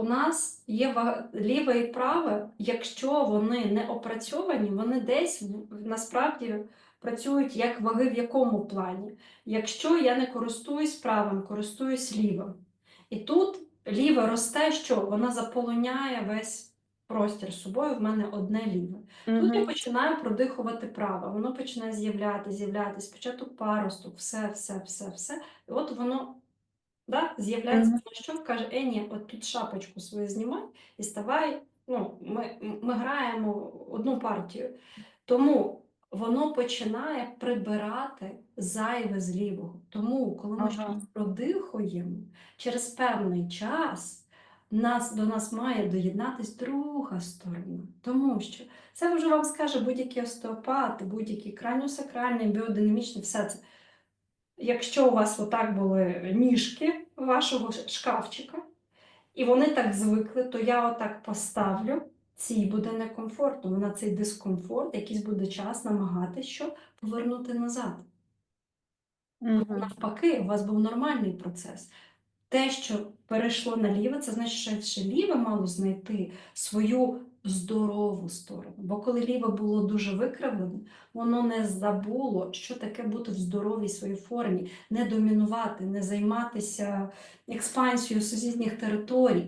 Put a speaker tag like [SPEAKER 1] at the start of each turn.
[SPEAKER 1] у нас є ліве і праве, якщо вони не опрацьовані, вони десь насправді працюють як ваги в якому плані. Якщо я не користуюсь правим, користуюсь лівим. І тут ліве росте, що вона заполоняє весь простір собою. В мене одне ліве. Тут я починаю продихувати право, воно починає з'являти, з'являтися, спочатку паросток, все, все, все, все. І от воно да, з'являється що каже, е, ні, от тут шапочку свою знімай і ставай. Ну, ми, ми граємо одну партію. Тому воно починає прибирати зайве з лівого. Тому, коли ми
[SPEAKER 2] Ага.
[SPEAKER 1] щось продихуємо, через певний час нас, до нас має доєднатись друга сторона. Тому що це вже вам скаже будь-який остеопат, будь-який краніосакральний, біодинамічний, все це. Якщо у вас отак були ніжки вашого шкафчика, і вони так звикли, то я отак поставлю, цій буде некомфортно. Вона цей дискомфорт, якийсь буде час намагатися що повернути назад. Mm
[SPEAKER 2] -hmm.
[SPEAKER 1] навпаки, у вас був нормальний процес. Те, що перейшло наліво, це значить, що ліве мало знайти свою здорову сторону. Бо коли ліве було дуже викривлене, воно не забуло, що таке бути в здоровій своїй формі, не домінувати, не займатися експансією сусідніх територій.